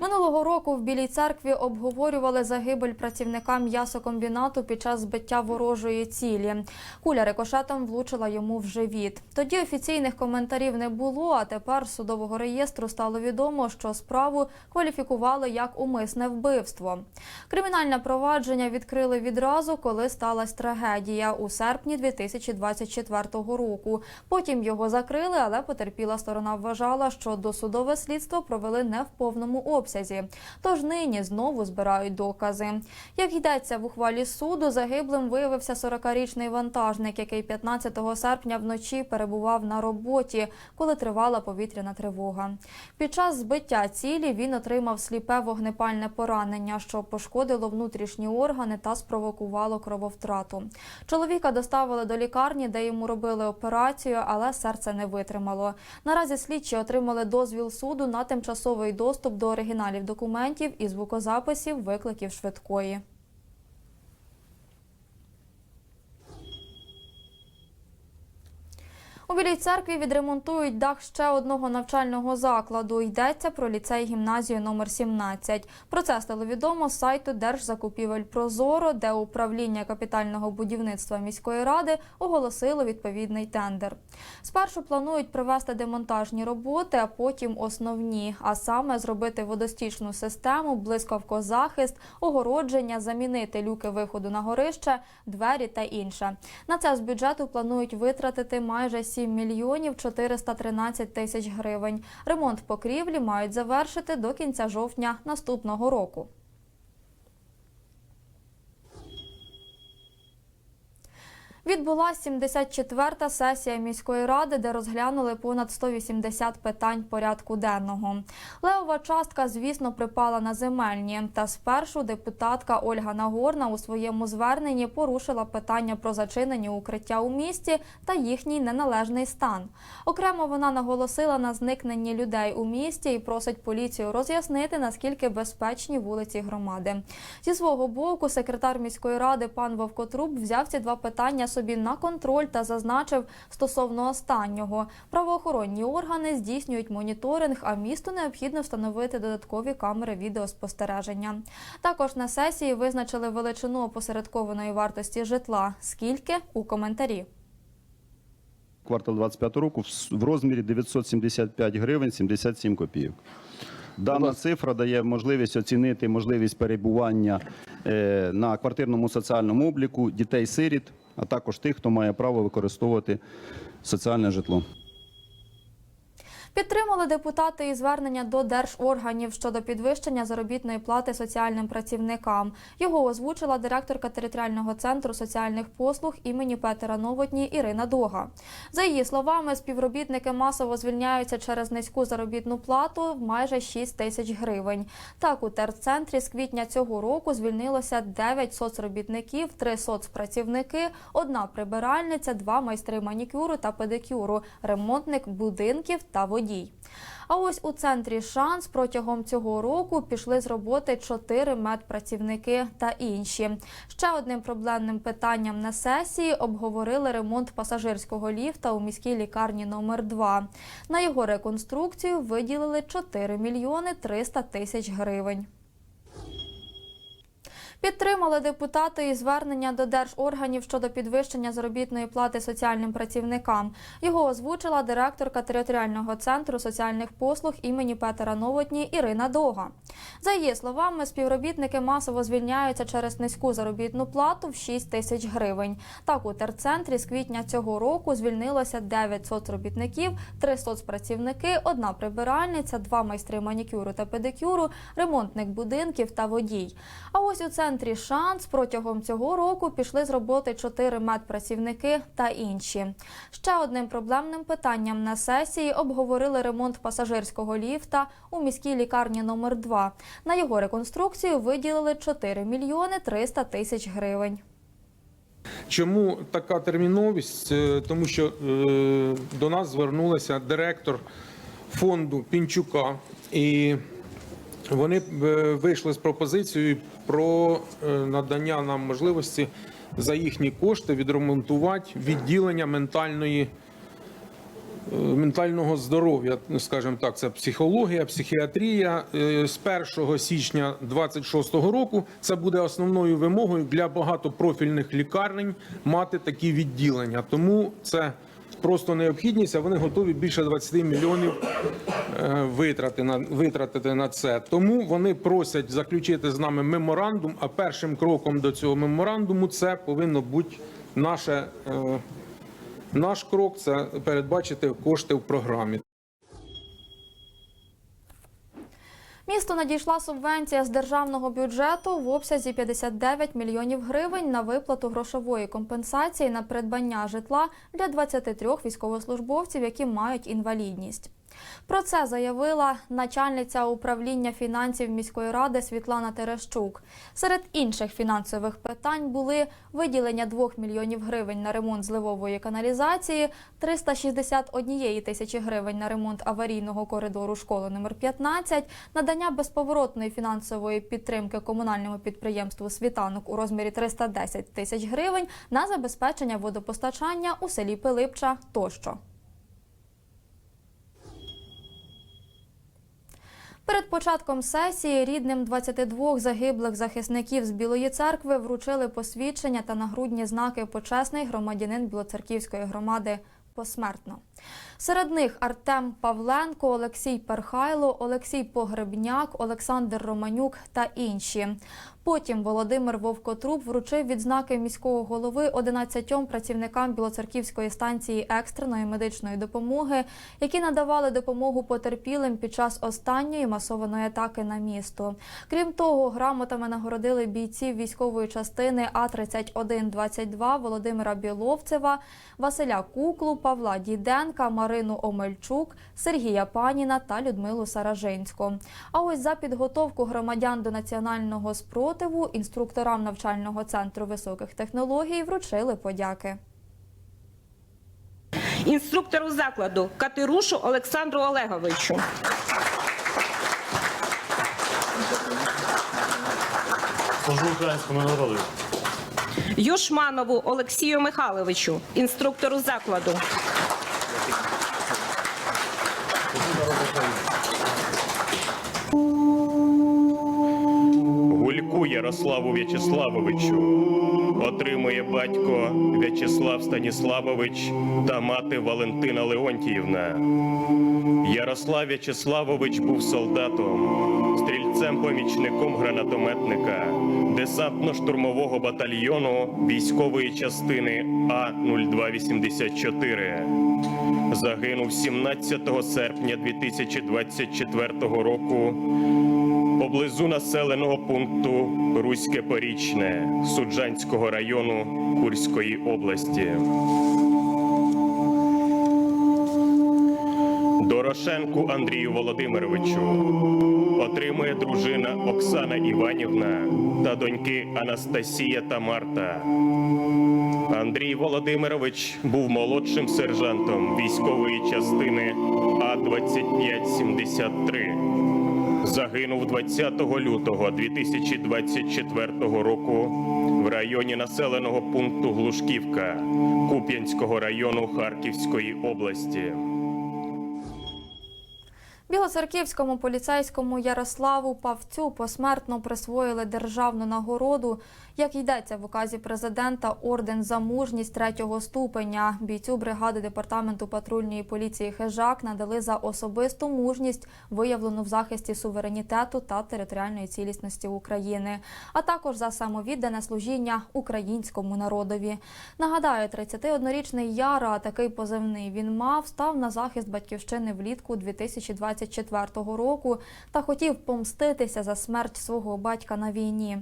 Минулого року в Білій церкві обговорювали загибель працівника м'ясокомбінату під час збиття ворожої цілі. Куля рикошетом влучила йому в живіт. Тоді офіційних коментарів не було. А тепер судового реєстру стало відомо, що справу кваліфікували як умисне вбивство. Кримінальне провадження відкрили відразу, коли сталася трагедія у серпні 2024 року. Потім його закрили, але потерпіла сторона вважала, що досудове слідство провели не в повному обсязі. Тож нині знову збирають докази. Як йдеться в ухвалі суду, загиблим виявився 40-річний вантажник, який 15 серпня вночі перебував на роботі, коли тривала повітряна тривога. Під час збиття цілі він отримав сліпе вогнепальне поранення, що пошкодило внутрішні органи та спровокувало крововтрату. Чоловіка доставили до лікарні, де йому робили операцію, але серце не витримало. Наразі слідчі отримали дозвіл суду на тимчасовий доступ до оригіналів документів і звукозаписів викликів швидкої. У Білій церкві відремонтують дах ще одного навчального закладу. Йдеться про ліцей гімназію номер 17. Про це стало відомо з сайту Держзакупівель Прозоро, де управління капітального будівництва міської ради оголосило відповідний тендер. Спершу планують провести демонтажні роботи, а потім основні, а саме зробити водостічну систему, блискавкозахист, огородження, замінити люки виходу на горище, двері та інше. На це з бюджету планують витратити майже 7 мільйонів 413 тисяч гривень. Ремонт покрівлі мають завершити до кінця жовтня наступного року. Відбулася 74-та сесія міської ради, де розглянули понад 180 питань порядку денного. Левова частка, звісно, припала на земельні. Та спершу депутатка Ольга Нагорна у своєму зверненні порушила питання про зачинені укриття у місті та їхній неналежний стан. Окремо вона наголосила на зникненні людей у місті і просить поліцію роз'яснити, наскільки безпечні вулиці громади. Зі свого боку, секретар міської ради пан Вовкотруб взяв ці два питання собі на контроль та зазначив стосовно останнього. Правоохоронні органи здійснюють моніторинг, а місту необхідно встановити додаткові камери відеоспостереження. Також на сесії визначили величину опосередкованої вартості житла. Скільки у коментарі. квартал 25 року в розмірі 975 гривень 77 копійок. Дана цифра дає можливість оцінити можливість перебування е, на квартирному соціальному обліку дітей-сиріт, а також тих, хто має право використовувати соціальне житло. Підтримали депутати і звернення до держорганів щодо підвищення заробітної плати соціальним працівникам. Його озвучила директорка територіального центру соціальних послуг імені Петера Новотні Ірина Дога. За її словами, співробітники масово звільняються через низьку заробітну плату в майже 6 тисяч гривень. Так, у терцентрі з квітня цього року звільнилося 9 соцробітників, 3 соцпрацівники, одна прибиральниця, два майстри манікюру та педикюру, ремонтник будинків та водій. А ось у центрі шанс протягом цього року пішли з роботи чотири медпрацівники та інші. Ще одним проблемним питанням на сесії обговорили ремонт пасажирського ліфта у міській лікарні номер 2 На його реконструкцію виділили 4 мільйони 300 тисяч гривень. Підтримали депутати і звернення до держорганів щодо підвищення заробітної плати соціальним працівникам. Його озвучила директорка територіального центру соціальних послуг імені Петера Новотні Ірина Дога. За її словами, співробітники масово звільняються через низьку заробітну плату в 6 тисяч гривень. Так, у терцентрі з квітня цього року звільнилося 9 соцробітників, 3 соцпрацівники, одна прибиральниця, два майстри манікюру та педикюру, ремонтник будинків та водій. А ось у центрі шанс протягом цього року пішли з роботи чотири медпрацівники та інші. Ще одним проблемним питанням на сесії обговорили ремонт пасажирського ліфта у міській лікарні номер 2 На його реконструкцію виділили 4 мільйони 300 тисяч гривень. Чому така терміновість? Е, Тому що е, до нас звернулася директор фонду Пінчука, і вони е, вийшли з пропозицією про е, надання нам можливості за їхні кошти відремонтувати відділення ментальної ментального здоров'я, скажімо так, це психологія, психіатрія. Е, З 1 січня 2026 року це буде основною вимогою для багатопрофільних лікарень мати такі відділення. Тому це просто необхідність, а вони готові більше 20 мільйонів е, витрати на витратити на це. Тому вони просять заключити з нами меморандум. А першим кроком до цього меморандуму це повинно бути наше. е, Наш крок це передбачити кошти в програмі. Місту надійшла субвенція з державного бюджету в обсязі 59 мільйонів гривень на виплату грошової компенсації на придбання житла для 23 військовослужбовців, які мають інвалідність. Про це заявила начальниця управління фінансів міської ради Світлана Терещук. Серед інших фінансових питань були виділення 2 мільйонів гривень на ремонт зливової каналізації, 361 тисячі гривень на ремонт аварійного коридору школи номер 15, надання безповоротної фінансової підтримки комунальному підприємству Світанок у розмірі 310 тисяч гривень на забезпечення водопостачання у селі Пилипча тощо. Перед початком сесії рідним 22 загиблих захисників з Білої церкви вручили посвідчення та нагрудні знаки почесний громадянин Білоцерківської громади посмертно. Серед них Артем Павленко, Олексій Перхайло, Олексій Погребняк, Олександр Романюк та інші. Потім Володимир Вовкотруб вручив відзнаки міського голови 11 працівникам Білоцерківської станції екстреної медичної допомоги, які надавали допомогу потерпілим під час останньої масованої атаки на місто. Крім того, грамотами нагородили бійців військової частини А 3122 Володимира Біловцева, Василя Куклу, Павла Діденка, Марину Омельчук, Сергія Паніна та Людмилу Саражинську. А ось за підготовку громадян до національного спротиву інструкторам навчального центру високих технологій вручили подяки. інструктору закладу Катирушу Олександру Олеговичу. Служу українському народу. Юшманову Олексію Михайловичу, інструктору закладу. Ярославу В'ячеславовичу отримує батько В'ячеслав Станіславович та мати Валентина Леонтіївна. Ярослав В'ячеславович був солдатом, стрільцем-помічником гранатометника, десантно-штурмового батальйону військової частини А-0284. Загинув 17 серпня 2024 року поблизу населеного пункту Руське Порічне Суджанського району Курської області. Дорошенку Андрію Володимировичу отримує дружина Оксана Іванівна та доньки Анастасія та Марта. Андрій Володимирович був молодшим сержантом військової частини А-2573. Загинув 20 лютого 2024 року в районі населеного пункту Глушківка Куп'янського району Харківської області. Білоцерківському поліцейському Ярославу Павцю посмертно присвоїли державну нагороду. Як йдеться в указі президента, орден за мужність третього ступеня. Бійцю бригади департаменту патрульної поліції Хижак надали за особисту мужність, виявлену в захисті суверенітету та територіальної цілісності України, а також за самовіддане служіння українському народові. Нагадаю, 31-річний Яра, такий позивний він мав, став на захист батьківщини влітку 2024 року та хотів помститися за смерть свого батька на війні.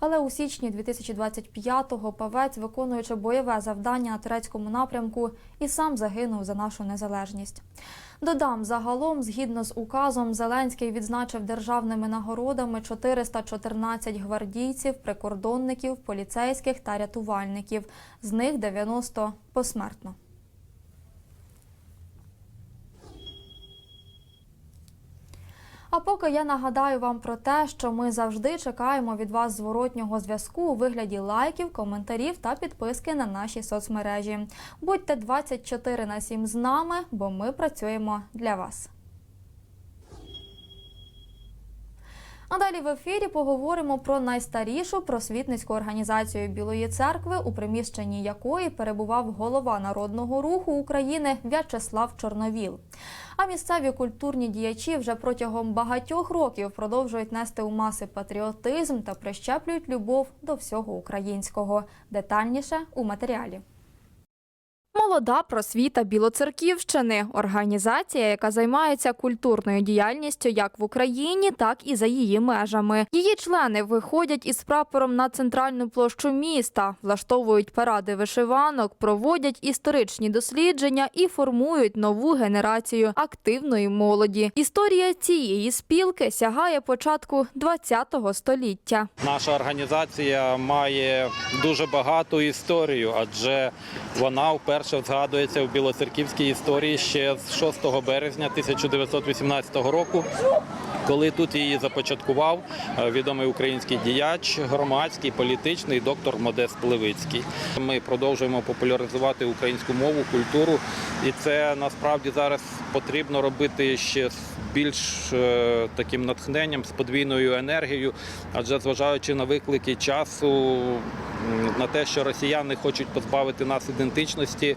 Але у січні 2025-го павець, виконуючи бойове завдання на турецькому напрямку, і сам загинув за нашу незалежність. Додам, загалом, згідно з указом, Зеленський відзначив державними нагородами 414 гвардійців, прикордонників, поліцейських та рятувальників. З них 90 посмертно. А поки я нагадаю вам про те, що ми завжди чекаємо від вас зворотнього зв'язку у вигляді лайків, коментарів та підписки на наші соцмережі. Будьте 24 на 7 з нами, бо ми працюємо для вас. А далі в ефірі поговоримо про найстарішу просвітницьку організацію Білої церкви, у приміщенні якої перебував голова народного руху України В'ячеслав Чорновіл. А місцеві культурні діячі вже протягом багатьох років продовжують нести у маси патріотизм та прищеплюють любов до всього українського. Детальніше у матеріалі. Молода просвіта Білоцерківщини організація, яка займається культурною діяльністю як в Україні, так і за її межами. Її члени виходять із прапором на центральну площу міста, влаштовують паради вишиванок, проводять історичні дослідження і формують нову генерацію активної молоді. Історія цієї спілки сягає початку ХХ століття. Наша організація має дуже багату історію, адже вона вперше згадується в білоцерківській історії ще з 6 березня 1918 року. Коли тут її започаткував е, відомий український діяч, громадський, політичний доктор Модест Плевицький. Ми продовжуємо популяризувати українську мову, культуру, і це насправді зараз потрібно робити ще з більш е, таким натхненням, з подвійною енергією, адже зважаючи на виклики часу, на те, що росіяни хочуть позбавити нас ідентичності,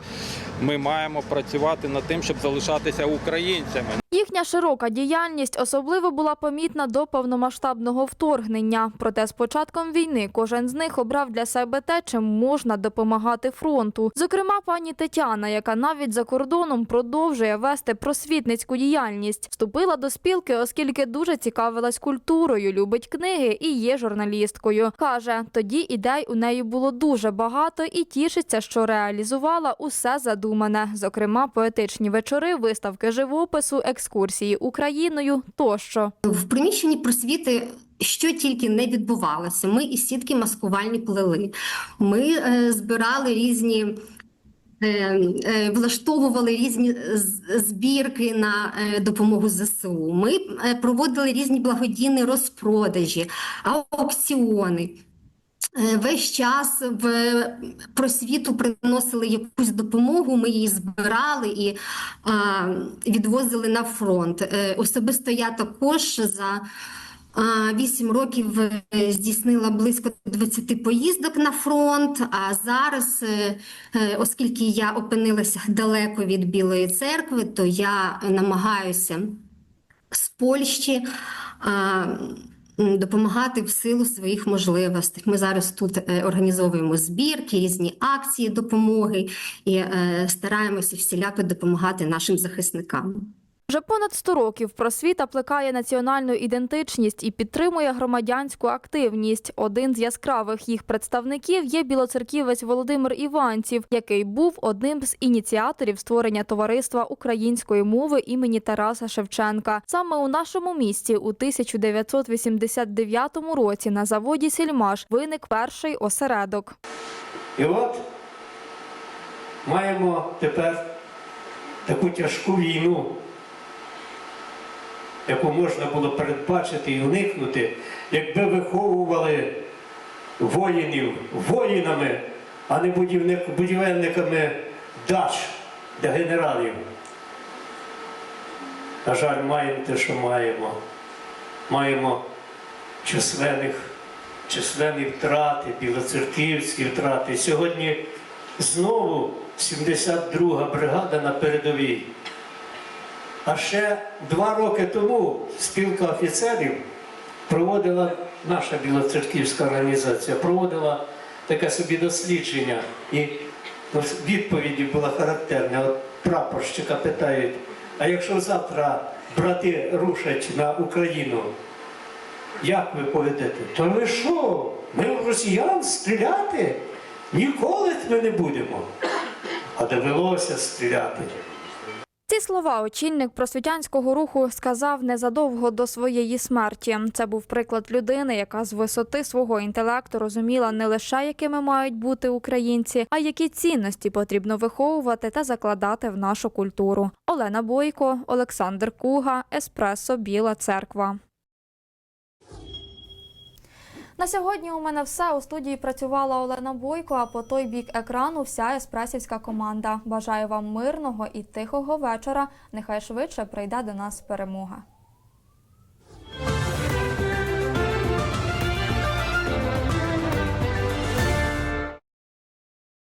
ми маємо працювати над тим, щоб залишатися українцями. Їхня широка діяльність особливо була помітна до повномасштабного вторгнення. Проте з початком війни кожен з них обрав для себе те, чим можна допомагати фронту. Зокрема, пані Тетяна, яка навіть за кордоном продовжує вести просвітницьку діяльність, вступила до спілки, оскільки дуже цікавилась культурою, любить книги і є журналісткою. каже, тоді ідей у неї було дуже багато і тішиться, що реалізувала усе задумане, зокрема, поетичні вечори, виставки живопису, екскурсії Україною тощо. В приміщенні просвіти що тільки не відбувалося. Ми і сітки маскувальні плели. Ми е, збирали різні. е, е, Влаштовували різні збірки на е, допомогу ЗСУ. Ми е, проводили різні благодійні розпродажі, аукціони. Е, Весь час в просвіту приносили якусь допомогу, ми її збирали і а, відвозили на фронт. Е, Особисто я також за а, 8 років е, здійснила близько 20 поїздок на фронт. А зараз, оскільки я опинилася далеко від Білої церкви, то я намагаюся з Польщі допомагати в силу своїх можливостей. Ми зараз тут е, організовуємо збірки, різні акції допомоги і е, стараємося всіляко допомагати нашим захисникам. Вже понад 100 років просвіта плекає національну ідентичність і підтримує громадянську активність. Один з яскравих їх представників є білоцерківець Володимир Іванців, який був одним з ініціаторів створення товариства української мови імені Тараса Шевченка. Саме у нашому місті у 1989 році на заводі Сільмаш виник перший осередок. І от маємо тепер таку тяжку війну, яку можна було передбачити і уникнути, якби виховували воїнів воїнами, а не будівельниками дач для генералів. На жаль, маємо те, що маємо. Маємо численних численні втрати, білоцерківські втрати. Сьогодні знову 72-га бригада на передовій. А ще два роки тому спілка офіцерів проводила, наша білоцерківська організація, проводила таке собі дослідження. І відповіді була характерна. От прапорщика питають, а якщо завтра брати рушать на Україну, як ви поведете? То ви що? Ми в росіян стріляти? Ніколи ми не будемо. А довелося стріляти. Ці слова очільник просвітянського руху сказав незадовго до своєї смерті. Це був приклад людини, яка з висоти свого інтелекту розуміла не лише якими мають бути українці, а які цінності потрібно виховувати та закладати в нашу культуру. Олена Бойко, Олександр Куга, Еспресо Біла Церква. На сьогодні у мене все. У студії працювала Олена Бойко, а по той бік екрану вся еспресівська команда. Бажаю вам мирного і тихого вечора. Нехай швидше прийде до нас перемога.